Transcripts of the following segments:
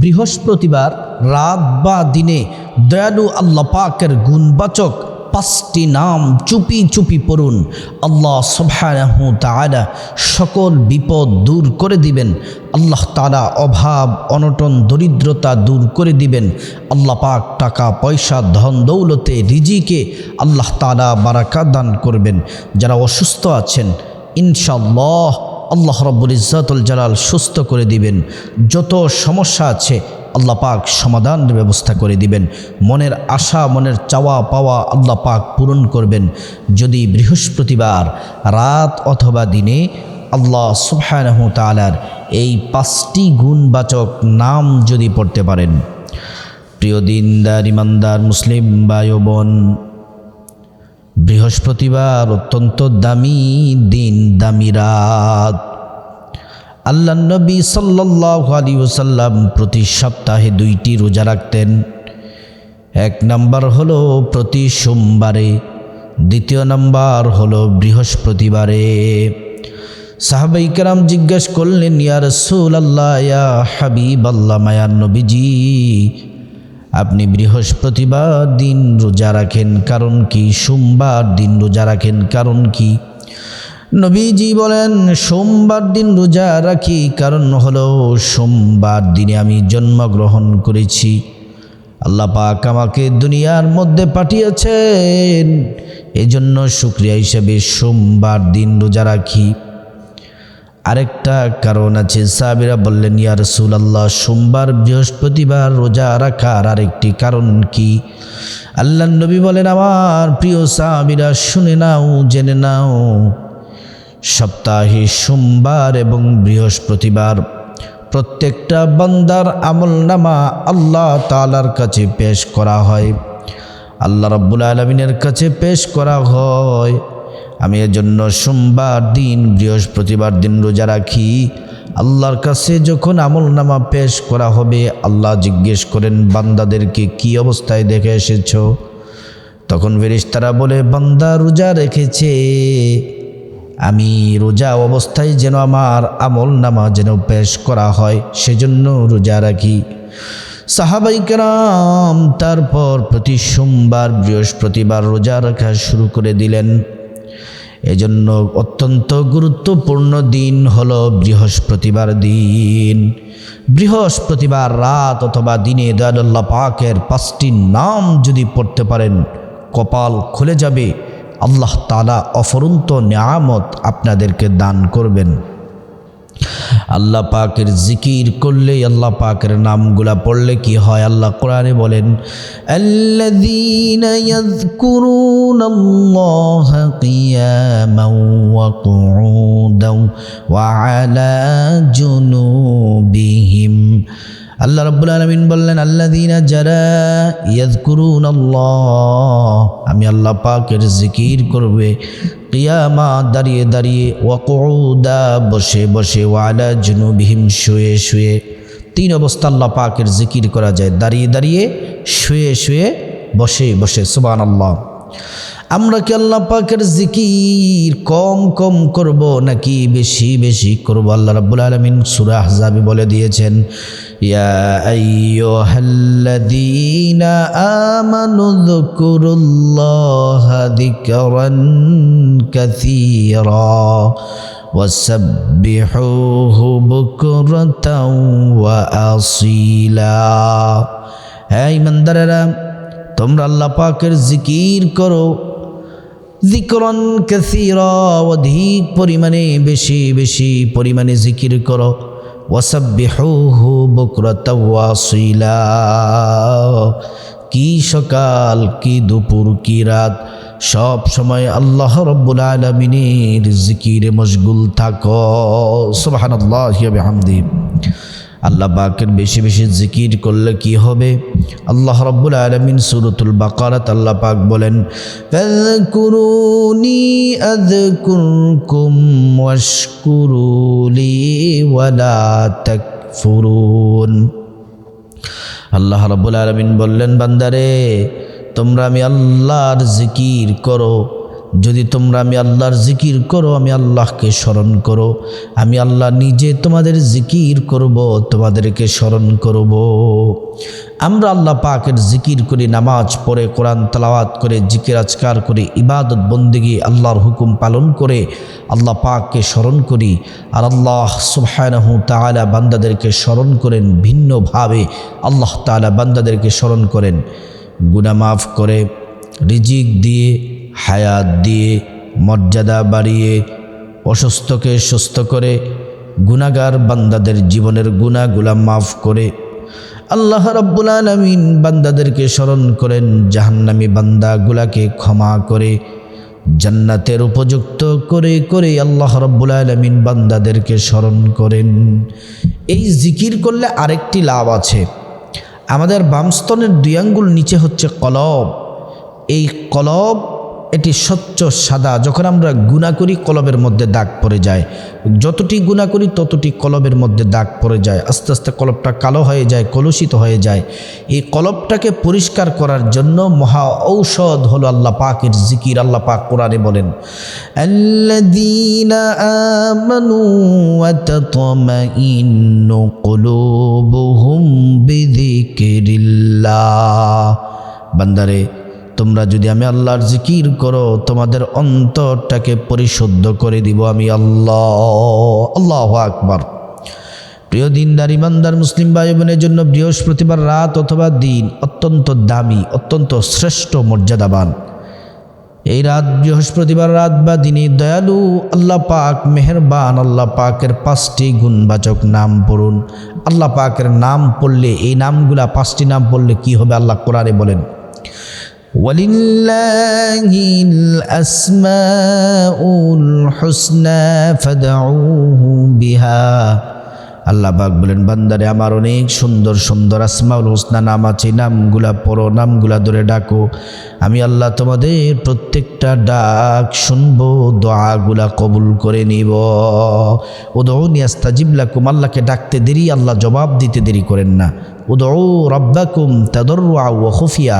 বৃহস্পতিবার রাত বা দিনে দয়ালু আল্লাহ পাকের গুণবাচক পাঁচটি নাম চুপি চুপি পড়ুন। আল্লাহ সুবহানাহু তাআলা সকল বিপদ দূর করে দিবেন। আল্লাহ তাআলা অভাব, অনটন, দরিদ্রতা দূর করে দিবেন। আল্লাহ পাক টাকা, পয়সা, ধন, দৌলতে, রিজিকে আল্লাহ তাআলা বারাকা দান করবেন। যারা অসুস্থ আছেন ইনশাল্লাহ আল্লাহ রব্বুল ইজ্জাতুল জালাল সুস্থ করে দিবেন। যত সমস্যা আছে, আল্লাহ পাক সমাধানের ব্যবস্থা করে দিবেন। মনের আশা, মনের চাওয়া পাওয়া আল্লাহ পাক পূরণ করবেন। যদি বৃহস্পতিবার রাত অথবা দিনে আল্লাহ সুবহানাহু তাআলার এই পাঁচটি গুণবাচক নাম যদি পড়তে পারেন। প্রিয় দিনদার, ইমানদার, মুসলিম ও বোন, বৃহস্পতিবার অত্যন্ত দামি দিন, দামি রাত। আল্লাহ নবী সাল্লাহ আলী ওসাল্লাম প্রতি সপ্তাহে দুইটি রোজা রাখতেন। এক নাম্বার হলো প্রতি সোমবারে, দ্বিতীয় নাম্বার হলো বৃহস্পতিবারে। সাহাবাই কেরাম জিজ্ঞেস করলেন ইয়ার রসুল আল্লাহ হাবিব আল্লাহ মায়ার নবীজি, আপনি বৃহস্পতিবার দিন রোজা রাখেন কারণ কি? সোমবার দিন রোজা রাখেন কারণ কি? নবীজি বলেন, সোমবার দিন রোজা রাখি, কারণ হলো সোমবার দিনে আমি জন্মগ্রহণ করেছি। আল্লাহ পাক আমাকে দুনিয়ার মধ্যে পাঠিয়েছেন। এজন্য শুক্রিয়া হিসেবে সোমবার দিন রোজা রাখি। আরেকটা কারণ আছে সাবিরা বললেন, ইয়া রসুলাল্লাহ, সোমবার বৃহস্পতিবার রোজা রাখার আরেকটি কারণ কি? আল্লাহ নবী বলেন, আমার প্রিয় সাবিরা শুনে নাও, জেনে নাও। সপ্তাহে সোমবার এবং বৃহস্পতিবার প্রত্যেকটা বান্দার আমল নামা আল্লাহ তালার কাছে পেশ করা হয়। আল্লাহ রব্বুল আলমিনের কাছে পেশ করা হয়। আমি এজন্য সোমবার দিন, বৃহস্পতিবার দিন রোজা রাখি। আল্লাহর কাছে যখন আমল নামা পেশ করা হবে, আল্লাহ জিজ্ঞেস করেন, বান্দাদেরকে কি অবস্থায় দেখে এসেছ? তখন ফেরেশতারা বলে, বান্দা রোজা রেখেছে। আমি রোজা অবস্থায় যেন আমার আমল নামা যেন পেশ করা হয়, সেজন্য রোজা রাখি। সাহাবাই কেরাম তারপর প্রতি সোমবার, বৃহস্পতিবার রোজা রাখা শুরু করে দিলেন। এজন্য অত্যন্ত গুরুত্বপূর্ণ দিন হলো বৃহস্পতিবার দিন। বৃহস্পতিবার রাত অথবা দিনে দয়াল্লাহ পাকের পাঁচটি নাম যদি পড়তে পারেন, কপাল খুলে যাবে। আল্লাহ তালা অফরন্ত নিয়ামত আপনাদেরকে দান করবেন। আল্লাহ পাকের জিকির করলে আল্লাহ পাকের নামগুলা পড়লে কি হয়? আল্লাহ কোরআনে বলেন আল্লাহ আল্লাহ রাব্বুল আলামিন বললেন, আল্লাযীনা যারা ইয়াযকুরুন আল্লাহ আমি আল্লাহ পাকের জিকির করবে। কিয়ামা দাঁড়িয়ে দাঁড়িয়ে ওয়াকুদা বসে বসে ওয়ালা জুনুবিহিম, শুয়ে শুয়ে। তিন অবস্থা আল্লাহ পাকের জিকির করা যায়। দাঁড়িয়ে দাঁড়িয়ে, শুয়ে শুয়ে, বসে বসে। সুবান আল্লাহ আমরা কি আল্লাহ পাকের জিকির কম কম করব নাকি বেশি বেশি করব? আল্লাহ রাব্বুল আলামিন সূরা আহজাবে বলে দিয়েছেন, ইয়া আইয়ুহাল্লাযীনা আমানু যকুরুল্লাহা যিকরান কাসীরা ওয়াসাব্বিহুহু বুকরাতাও ওয়া আসীলা। হে ইমানদারেরা তোমরা আল্লাহ পাকের জিকির করো। জিকরন কাসীরা, অধিক পরিমাণে বেশি বেশি পরিমাণে জিকির করো। ওয়াসাব্বিহুহু বুকরাতাও ওয়া আসীলা কি সকাল, কি দুপুর, কি রাত, সব সময় আল্লাহ রব্বুল আলমিনের জিকিরে মশগুল থাকো। ওয়া বিহামদিহি আল্লাহ পাকের বেশি বেশি জিকির করলে কি হবে? আল্লাহ রব্বুল আলমিন সুরতুল বাকারাত আল্লাহ পাক বলেন আল্লাহ রব্বুল আলমিন বললেন, বান্দারে, তোমরা আমি আল্লাহর জিকির করো। যদি তোমরা আমি আল্লাহর জিকির করো, আমি আল্লাহকে স্মরণ করো, আমি আল্লাহ নিজে তোমাদের জিকির করব, তোমাদেরকে স্মরণ করব। আমরা আল্লাহ পাকের জিকির করি, নামাজ পড়ে, কোরআন তালাওয়াত করে, জিকির আজকার করে, ইবাদত বন্দিগি আল্লাহর হুকুম পালন করে আল্লাহ পাককে স্মরণ করি আর আল্লাহ সুবহানাহু তাআলা বান্দাদেরকে স্মরণ করেন, ভিন্নভাবে আল্লাহ তাআলা বান্দাদেরকে স্মরণ করেন। গুনাহ মাফ করে, রিজিক দিয়ে হায়াত দিয়ে মর্যাদা বাড়িয়ে অসুস্থকে সুস্থ করে গুনাগার বান্দাদের জীবনের গুণাগুলা মাফ করে আল্লাহ রব্বুল আলমিন বান্দাদেরকে স্মরণ করেন, জাহান্নামী বান্দাগুলাকে ক্ষমা করে, জান্নাতের উপযুক্ত করে করে আল্লাহ রব্বুল আলমিন বান্দাদেরকে স্মরণ করেন। এই জিকির করলে আরেকটি লাভ আছে। আমাদের বামস্তনের দুই আঙ্গুল নিচে হচ্ছে কলব। এই কলব এটি স্বচ্ছ সাদা যখন আমরা গুণা করি কলবের মধ্যে দাগ পড়ে যায় যতটি গুণা করি ততটি কলবের মধ্যে দাগ পড়ে যায় আস্তে আস্তে কলবটা কালো হয়ে যায় কলুষিত হয়ে যায় এই কলবটাকে পরিষ্কার করার জন্য মহা ঔষধ হলো আল্লাহ পাকের জিকির আল্লাহ পাক কোরআনে বলেন الذين آمنوا وتطمئن قلوبهم بذكر الله বান্দারে তোমরা যদি আমি আল্লাহর জিকির করো, তোমাদের অন্তরটাকে পরিশুদ্ধ করে দিব আমি আল্লাহ। আল্লাহ আকবার। প্রিয় দিনদার, ইমানদার মুসলিম ভাই বোনের জন্য বৃহস্পতিবার রাত অথবা দিন অত্যন্ত দামি, অত্যন্ত শ্রেষ্ঠ মর্যাদাবান। এই রাত বৃহস্পতিবার রাত বা দিনে দয়ালু আল্লাহ পাক, মেহেরবান আল্লাহ পাকের পাঁচটি গুণবাচক নাম পড়ুন। আল্লাহ পাকের নাম পড়লে, এই নামগুলা পাঁচটি নাম পড়লে কি হবে আল্লাহ কোরআনে বলেন? ولله الأسماء الحسنى فادعوه بها. আল্লাহ পাক বলেন, বান্দারে, আমার অনেক সুন্দর সুন্দর আসমাউল হোসনা নাম আছে, নামগুলা পড়ো, নামগুলা ধরে ডাকো। আমি আল্লাহ তোমাদের প্রত্যেকটা ডাক শুনব, দোয়াগুলা কবুল করে নিব। উদৌ নিয়াস্তাজিবলাকুম আল্লাহকে ডাকতে দেরি, আল্লাহ জবাব দিতে দেরি করেন না। উদৌ রব্বাকুম তাদরুয়া ও খুফিয়া,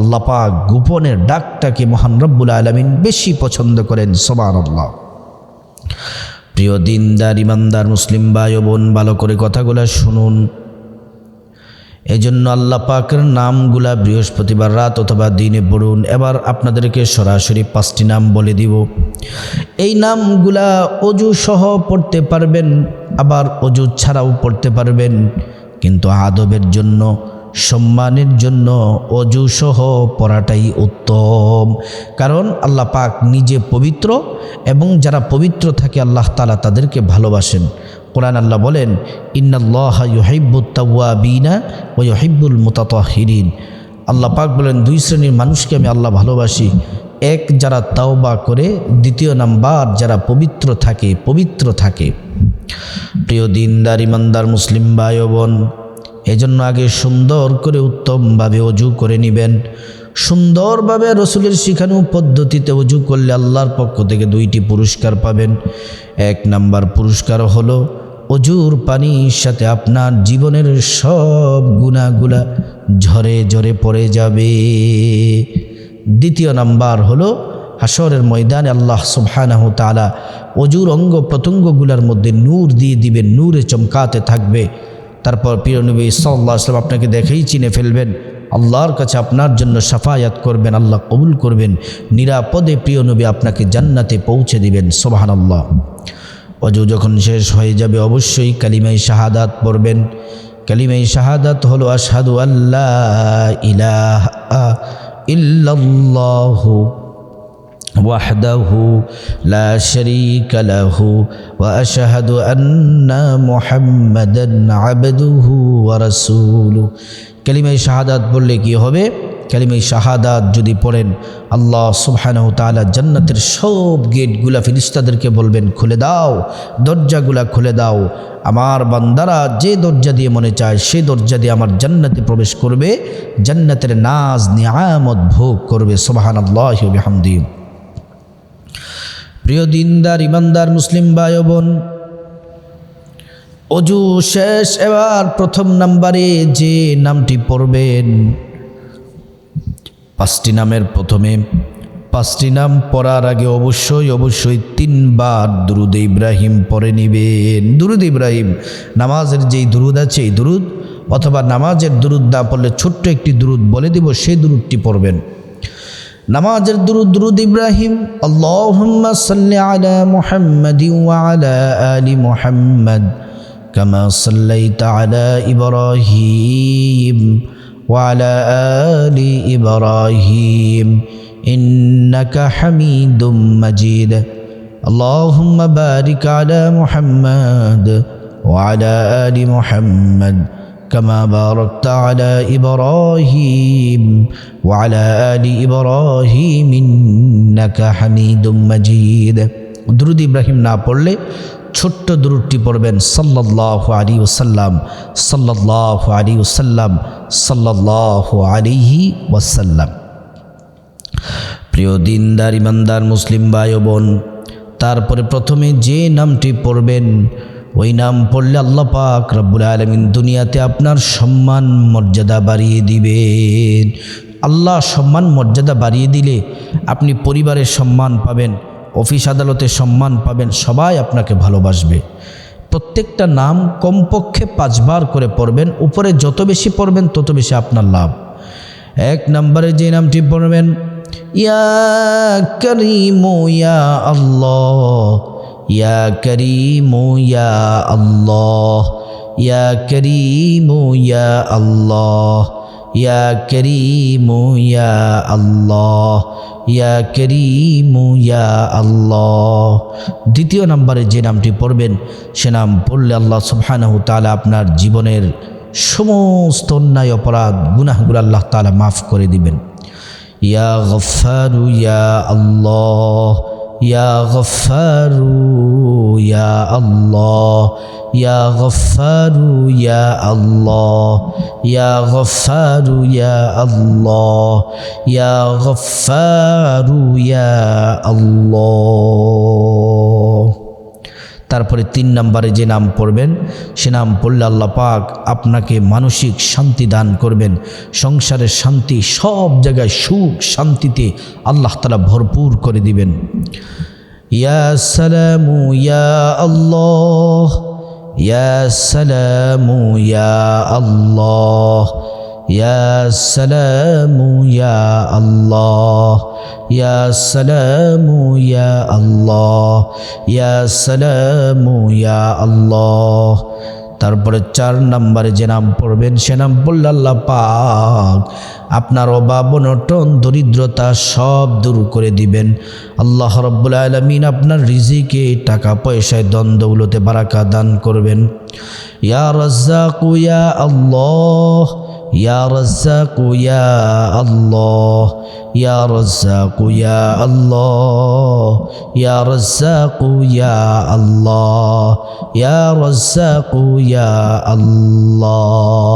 আল্লাহ পাক গোপনের ডাকটাকে মহান রব্বুল আলমিন বেশি পছন্দ করেন সমান আল্লাহ প্রিয় দিনদার, ইমানদার, মুসলিম ভাই ও বোন, ভালো করে কথাগুলো শুনুন। এজন্য আল্লাহ পাকের নামগুলা বৃহস্পতিবার রাত অথবা দিনে পড়ুন। এবার আপনাদেরকে সরাসরি পাঁচটি নাম বলে দিব। এই নামগুলা অজু সহ পড়তে পারবেন, আবার অজু ছাড়াও পড়তে পারবেন। কিন্তু আদবের জন্য সম্মানের জন্য অজু সহ পড়াটাই উত্তম। কারণ আল্লাহ পাক নিজে পবিত্র এবং যারা পবিত্র থাকে আল্লাহ তালা তাদেরকে ভালোবাসেন। কোরআন আল্লাহ বলেন, ইন্নাল্লাহ ইউহিব্বুত তাওয়াবিনা ও ইউহিব্বুল মুতাতাহিরিন। আল্লাহ পাক বলেন, দুই শ্রেণির মানুষকে আমি আল্লাহ ভালোবাসি। এক, যারা তাওবা করে, দ্বিতীয় নাম্বার, যারা পবিত্র থাকে পবিত্র থাকে। প্রিয় দিনদার, ইমানদার, মুসলিম ভাই বোন এজন্য আগে সুন্দর করে উত্তমভাবে অজু করে নেবেন। সুন্দরভাবে রসুলের শিখানো পদ্ধতিতে অজু করলে আল্লাহর পক্ষ থেকে দুইটি পুরস্কার পাবেন। এক নাম্বার পুরস্কার হলো, অজুর পানির সাথে আপনার জীবনের সব গুণাগুলা ঝরে ঝরে পড়ে যাবে। দ্বিতীয় নাম্বার হলো হাসরের ময়দানে আল্লাহ সুবহানাহু তাআলা অজুর অঙ্গ প্রত্যঙ্গগুলার মধ্যে নূর দিয়ে দিবেন, নূরে চমকাতে থাকবে। তারপর প্রিয় নবী সাল্লাহ আসলাম আপনাকে দেখেই চিনে ফেলবেন। আল্লাহর কাছে আপনার জন্য সাফায়াত করবেন, আল্লাহ কবুল করবেন। নিরাপদে প্রিয় নবী আপনাকে জান্নাতে পৌঁছে দিবেন সোবাহান আল্লাহ অজু যখন শেষ হয়ে যাবে অবশ্যই কালিমাই শাহাদাত পড়বেন। কালিমাই শাহাদাত হলো আশহাদু আল্লাহ ইলাহা ইল্লাল্লাহু وحده لا شريك له واشهد ان محمدا عبده ورسوله কালিমাই শাহাদাত বললে কি হবে কালিমাই শাহাদাত যদি পড়েন আল্লাহ সুবহানাহু তাআলা জান্নাতের সব গেটগুলা ফিরিস্তাদেরকে বলবেন খুলে দাও দরজাগুলা খুলে দাও আমার বান্দারা যে দরজা দিয়ে মনে চায় সেই দরজা দিয়ে আমার জান্নাতে প্রবেশ করবে জান্নাতের নাজ নিয়ামত ভোগ করবে সুবহানাল্লাহি ওয়া বিহামদিহি প্রিয় দিনদার, ইমানদার মুসলিম ভাই বোন, অজু শেষ, এবার প্রথম নাম্বারে যে নামটি পড়বেন, পাঁচটি নামের প্রথমে, পাঁচটি নাম পড়ার আগে অবশ্যই অবশ্যই তিনবার দুরুদ ইব্রাহিম পড়ে নিবেন। দুরুদ ইব্রাহিম, নামাজের যেই দুরুদ আছে এই দুরুদ, অথবা নামাজের দুরুদ না পড়লে ছোট্ট একটি দুরুদ বলে দিব, সেই দুরুদটি পড়বেন। নামাজের দুরুদ দুরুদ ইব্রাহিম আল্লাহুম্মা সাল্লি আলা মুহাম্মাদি ওয়া আলা আলি মুহাম্মাদ কামা সাল্লাইতা আলা ইব্রাহিম ওয়া আলা আলি ইব্রাহিম ইন্নাকা হামিদুম মাজিদ اللهم بارك على محمد وعلى آل محمد كما باركت على إبراهيم وعلى آل إبراهيم إنك حميد مجيد درود ইব্রাহিম না পড়লে ছোট্ট দুরুদটি পড়বেন সাল্লাল্লাহু আলাইহি ওয়াসাল্লাম সাল্লাল্লাহু আলাইহি ওয়াসাল্লাম সাল্লাল্লাহু আলাইহি ওয়াসাল্লাম প্রিয় দিনদার ইমানদার মুসলিম ভাই ও বোন তারপরে প্রথমে যে নামটি পড়বেন ওই নাম পড়লে আল্লাহ পাক রব্বুল আলমিন দুনিয়াতে আপনার সম্মান, মর্যাদা বাড়িয়ে দিবেন। আল্লাহ সম্মান, মর্যাদা বাড়িয়ে দিলে আপনি পরিবারের সম্মান পাবেন, অফিস আদালতে সম্মান পাবেন, সবাই আপনাকে ভালোবাসবে। প্রত্যেকটা নাম কমপক্ষে পাঁচবার করে পড়বেন, উপরে যত বেশি পড়বেন তত বেশি আপনার লাভ। এক নম্বরে যে নামটি পড়বেন, ইয়া করিমু, ইয়া আল্লাহ। ইয়া করিমু ইয়া আল্লাহ ইয়া করিমু ইয়া আল্লাহ ইয়া করিমু ইয়া আল্লাহ ইয়া করিমু ইয়া আল্লাহ দ্বিতীয় নম্বরে যে নামটি পড়বেন, সে নাম পড়লে আল্লাহ সুবহানাহু তাআলা আপনার জীবনের সমস্ত অন্যায়, অপরাধ, গুনাহগুলো আল্লাহ তাআলা মাফ করে দিবেন। ইয়া গফারু ইয়া আল্লাহ ইয়া গফারু ইয়া আল্লাহ ইয়া গফারু ইয়া আল্লাহ ইয়া গফারু ইয়া আল্লাহ ইয়া গফারু ইয়া আল্লাহ তারপরে তিন নম্বরে যে নাম পড়বেন, সে নাম পড়লে আল্লাহ পাক আপনাকে মানসিক শান্তি দান করবেন, সংসারের শান্তি, সব জায়গায় সুখ শান্তিতে আল্লাহ তালা ভরপুর করে দিবেন। ইয়া সালামু ইয়া আল্লাহ, ইয়া সালামু ইয়া আল্লাহ আল্লাহ। তারপরে চার নম্বরে যে নাম পড়বেন, সে নাম পড়লে আল্লাহ পাক আপনার অভাব, অনটন, দরিদ্রতা সব দূর করে দিবেন। আল্লাহ রব্বুল আলমিন আপনার রিজিকে, টাকা, পয়সায় দ্বন্দ্বগুলোতে বারাকা দান করবেন। ইয়া রাজ্জাকু ইয়া আল্লাহ ইয়া রাজ্জাকু ইয়া আল্লাহ ইয়া রাজ্জাকু ইয়া আল্লাহ ইয়া রাজ্জাকু ইয়া আল্লাহ ইয়া রাজ্জাকু ইয়া আল্লাহ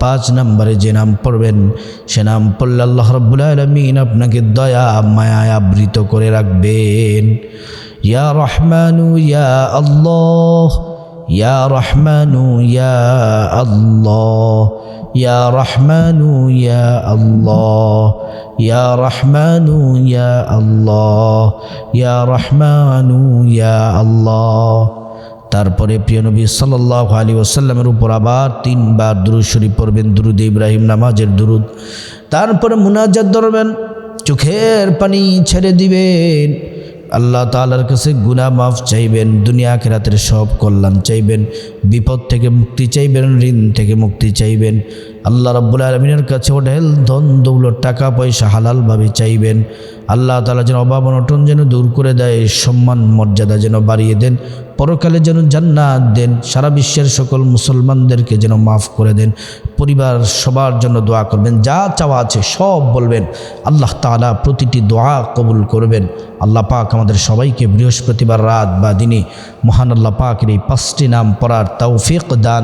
পাঁচ নম্বরে যে নাম পড়বেন, সে নাম পড়লে আল্লাহ রব্বুল আলমিন আপনাকে দয়া, মায়ায় আবৃত করে রাখবেন। ইয়া রহমানু ইয়া আল্লাহ ইয়া রহমানু ইয়া আল্লাহ ইয়া রহমানু ইয়া আল্লাহ ইয়া রহমানু ইয়া আল্লাহ ইয়া রহমানু আল্লাহ তারপরে প্রিয় নবী সাল্লাহ আলী ওসাল্লামের উপর আবার তিনবার দুরুদ শরীফ পড়বেন, দুরুদ ইব্রাহিম নামাজের দুরুদ। তারপরে মুনাজাত ধরবেন, চোখের পানি ছেড়ে দিবেন। আল্লাহ তালার কাছে গুনা মাফ চাইবেন, দুনিয়া খেরাতের সব কল্যাণ চাইবেন, বিপদ থেকে মুক্তি চাইবেন, ঋণ থেকে মুক্তি চাইবেন। আল্লাহ রব্বুল আলমিনের কাছে হোটেল ধন দৌলত, টাকা পয়সা হালালভাবে চাইবেন। আল্লাহ তালা যেন অভাব অনটন যেন দূর করে দেয়, সম্মান, মর্যাদা যেন বাড়িয়ে দেন, পরকালে যেন জান্নাত দেন, সারা বিশ্বের সকল মুসলমানদেরকে যেন মাফ করে দেন, পরিবার সবার জন্য দোয়া করবেন, যা চাওয়া আছে সব বলবেন। আল্লাহ তালা প্রতিটি দোয়া কবুল করবেন। আল্লাহ পাক আমাদের সবাইকে বৃহস্পতিবার রাত বা দিনে মহান আল্লাহ পাকের এই পাঁচটি নাম পড়ার তৌফিক দান